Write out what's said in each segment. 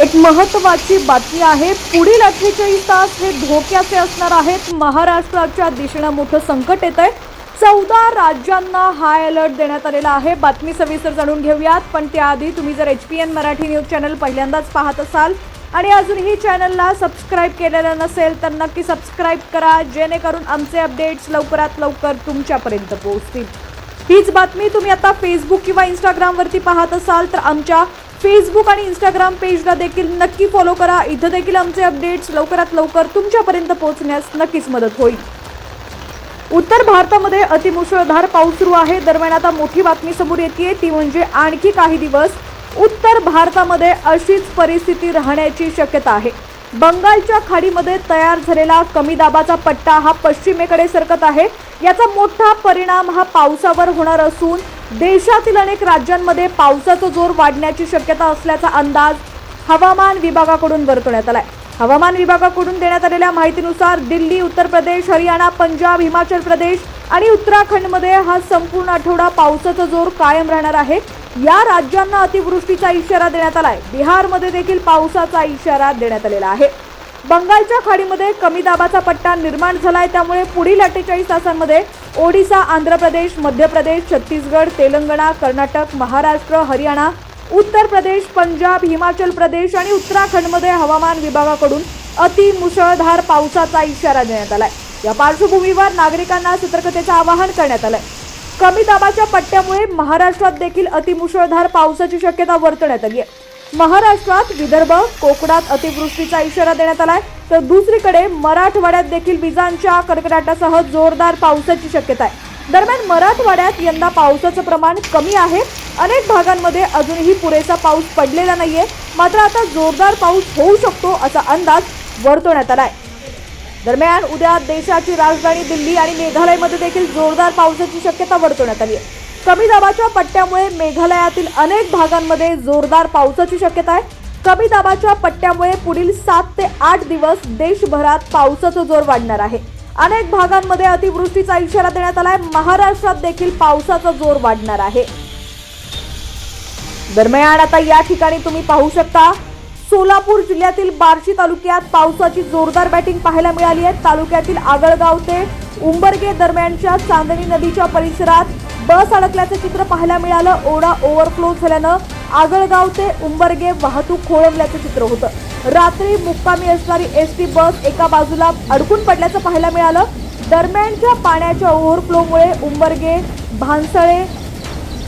एक महत्त्वाची बातमी आहे. पुढील अठ्ठेचाळीस तास हे धोक्याचे असणार आहेत. महाराष्ट्राच्या दिशेनं मोठं संकट येत आहे चौदा राज्यांना हाय अलर्ट देण्यात आलेला आहे. बातमी सविस्तर जाणून घेऊयात. पण त्याआधी तुम्ही जर H P N Marathi news channel पहिल्यांदाच पाहत असाल आणि अजूनही चॅनलला सबस्क्राईब केलेलं नसेल तर नक्की सबस्क्राईब करा. जेणेकरून आमचे अपडेट्स लवकरात लवकर तुमच्यापर्यंत पोहोचतील. हीच बातमी तुम्ही आता फेसबुक किंवा इंस्टाग्रामवरती पाहत असाल तर आमच्या फेसबुक आणि इंस्टाग्राम पेजला देखील नक्की फॉलो करा. इथं देखील आमचे अपडेट्स लवकरात लवकर तुमच्यापर्यंत पोहोचण्यास नक्कीच मदत होईल. उत्तर भारतामध्ये अतिमुसळधार पाऊस सुरू आहे. दरम्यान आता मोठी बातमी समोर येते ती म्हणजे आणखी काही दिवस उत्तर भारतामध्ये अशीच परिस्थिती राहण्याची शक्यता आहे. बंगालच्या खाडीमध्ये तयार झालेला कमी दाबाचा पट्टा हा पश्चिमेकडे सरकत आहे. याचा मोठा परिणाम हा पावसावर होणार असून देशातील अनेक राज्यांमध्ये पावसाचा जोर वाढण्याची शक्यता असल्याचा अंदाज हवामान विभागाकडून वर्तवण्यात आलाय. हवामान विभागाकडून देण्यात आलेल्या माहितीनुसार दिल्ली उत्तर प्रदेश हरियाणा पंजाब हिमाचल प्रदेश आणि उत्तराखंडमध्ये हा संपूर्ण आठवडा पावसाचा जोर कायम राहणार आहे. या राज्यांना अतिवृष्टीचा इशारा देण्यात आलाय. बिहारमध्ये देखील पावसाचा इशारा देण्यात आलेला आहे. बंगालच्या खाडीमध्ये कमी दाबाचा पट्टा निर्माण झालाय. त्यामुळे पुढील अठ्ठेचाळीस तासांमध्ये ओडिसा आंध्र प्रदेश मध्य प्रदेश छत्तीसगड तेलंगणा कर्नाटक महाराष्ट्र हरियाणा उत्तर प्रदेश पंजाब हिमाचल प्रदेश आणि उत्तराखंडमध्ये हवामान विभागाकडून अति मुसळधार पावसाचा इशारा देण्यात आलाय. या पार्श्वभूमीवर नागरिकांना सतर्कतेचं आवाहन करण्यात आलंय. कमी दाबाच्या पट्ट्यामुळे महाराष्ट्रात देखील अतिमुसळधार पावसाची शक्यता वर्तवण्यात आली आहे. महाराष्ट्रात विदर्भ कोकणात अतिवृष्टीचा इशारा देण्यात आलाय. तर दुसरीकडे मराठवाड्यात देखील विजांच्या कडकडाटासह जोरदार पावसाची शक्यता आहे. दरम्यान मराठवाड्यात यंदा पावसाचं प्रमाण कमी आहे. अनेक भागांमध्ये अजूनही पुरेसा पाऊस पडलेला नाहीये. मात्र आता जोरदार पाऊस होऊ शकतो असा अंदाज वर्तवण्यात आलाय. दरम्यान उद्या देशाची राजधानी दिल्ली आणि मेघालयमध्ये देखील जोरदार पावसाची शक्यता वर्तवण्यात आली आहे. कमी दाबाच्या पट्ट्यामुळे मेघालयातील अनेक भागांमध्ये जोरदार पावसाची शक्यता आहे. कमी दाबाच्या पट्ट्यामुळे पुढील सात ते आठ दिवस देशभरात पावसाचा जोर वाढणार आहे. अनेक भागांमध्ये अतिवृष्टीचा इशारा देण्यात आलाय. महाराष्ट्रात देखील पावसाचा जोर वाढणार आहे. दरम्यान आता या ठिकाणी तुम्ही पाहू शकता सोलापूर जिल्ह्यातील बार्शी तालुक्यात पावसाची जोरदार बॅटिंग पाहायला मिळाली आहे. तालुक्यातील आगळगाव ते उंबरगे दरम्यानच्या चांदणी नदीच्या परिसरात बस अडकल्याचं चित्र पाहायला मिळालं. ओढा ओव्हरफ्लो झाल्यानं आगळगाव ते उंबरगे वाहतूक खोळंबल्याचं चित्र होतं. रात्री मुक्कामी असणारी एस टी बस एका बाजूला अडकून पडल्याचं पाहायला मिळालं. दरम्यानच्या पाण्याच्या ओव्हरफ्लोमुळे उंबरगे भानसळे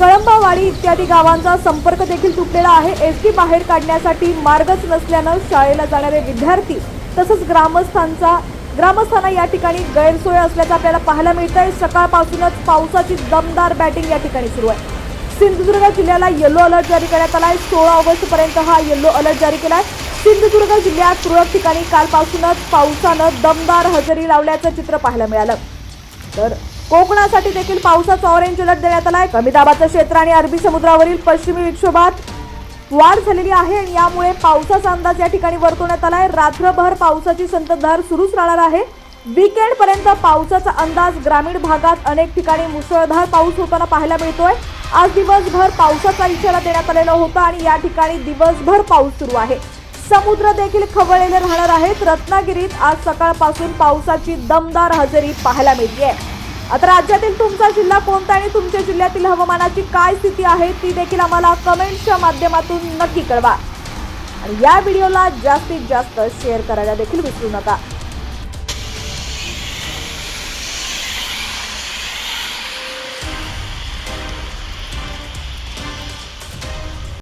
कळंबावाडी इत्यादी गावांचा संपर्क देखील तुटलेला आहे. एस टी बाहेर काढण्यासाठी मार्गच नसल्यानं शाळेला जाणारे विद्यार्थी तसंच ग्रामस्थांचा ग्रामस्थांना या ठिकाणी गैरसोय असल्याचं आपल्याला पाहायला मिळत आहे सकाळपासूनच पावसाची दमदार बॅटिंग या ठिकाणी सुरू आहे. सिंधुदुर्ग जिल्ह्याला येलो अलर्ट जारी करण्यात आला आहे सोळा ऑगस्ट पर्यंत हा येलो अलर्ट जारी केला आहे सिंधुदुर्ग जिल्ह्यात तुरळक ठिकाणी कालपासूनच पावसानं दमदार हजेरी लावल्याचं चित्र पाहायला मिळालं. तर कोकणासाठी देखील पावसाचा ऑरेंज अलर्ट देण्यात आला आहे कमी दाबाचं क्षेत्र आणि अरबी समुद्रावरील पश्चिमी विक्षोभात वाढ झालेली आहे आणि यामुळे पावसाचा अंदाज या ठिकाणी वर्तवण्यात आला आहे रात्रभर पावसाची संततधार सुरूच राहणार आहे. वीकेंड पर्यंत पावसाचा अंदाज ग्रामीण भागात अनेक ठिकाणी मुसळधार पाऊस होताना पाहायला मिळतोय. आज दिवसभर पावसाचा इशारा देण्यात आलेला होता आणि या ठिकाणी दिवसभर पाऊस सुरू आहे. समुद्र देखील खवळलेले राहणार आहेत. रत्नागिरीत आज सकाळपासून पावसाची दमदार हजेरी पाहायला मिळते आहे आता राज्यातील तुमचा जिल्हा कोणता आणि तुमच्या जिल्ह्यातील हवामानाची काय स्थिती आहे ती देखील आम्हाला कमेंटच्या माध्यमातून नक्की कळवा. आणि या व्हिडिओला जास्तीत जास्त शेअर करायला देखील विसरू नका.